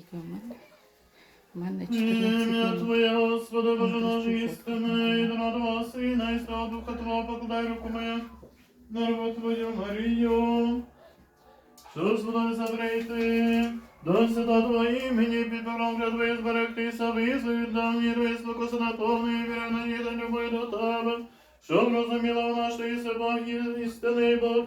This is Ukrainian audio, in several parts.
Скільки в мене? У мене 14 Ім'я. Твоє, Господи, Боже наш істини, і до Твого Сина, і слава Духа Твого, покладай руку моя, на руку Твою Марію, що Господи забрейти, до свята Твого імені, під для Твоє зберегти собі, свою давні Твої спокуси на та любові до Тебе, щоб розуміла вона, що і Бог, і істинний Бог,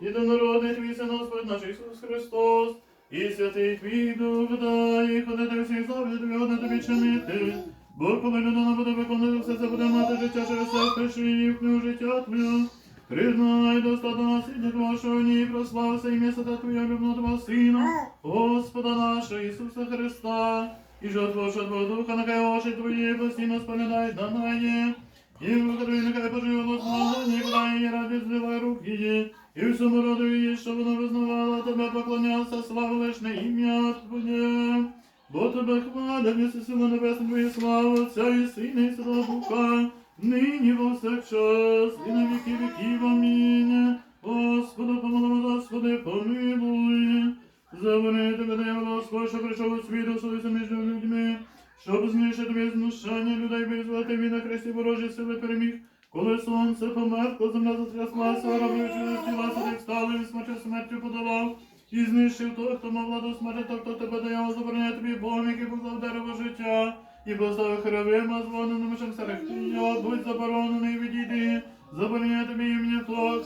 єдинородний Твій Син Господь наш Ісус Христос, і святий твій дух дай, ходити всіх заповідей, годи тобі чинити. Бо коли людина буде виконувати все це, буде мати життя через все, пиши її в книгу життя твоє. Признай достатньо наслідня Твого, що в ній прославився ім'я свята Твоя любного Твого Сина, Господа нашого Ісуса Христа, і що Твого, що Духа, нехай очі Твої постійно споглядають на неї. І Твої нехай поживило слава, ніколи її раді зливай рук її, і всьому роду її, щоб вона визнавала тебе, поклонялася, слава лишне ім'я Твоє. Бо тебе хвалять, і сила небесна Твої слава, Отця і Сина, і Святого Духа, нині повсякчас, і на віки віків. Амінь. Господи, помилуй, Господи, помилуй. Заборони тебе, Господь, що прийшов у світ, особливо між людьми, щоб знищити тобі знущання людей, визвати він на хресті ворожі сили переміг. Коли сонце померкло, земля затряслася, роблячи тіла сидих стали, і смертю смертю подавав, і знищив того, хто мав владу смерти, то хто тебе дає, забороняє тобі Богом, який поклав дерево життя, і поставив херовима, дзвоненим серед будь заборонений відійди, забороняє тобі ім'я того,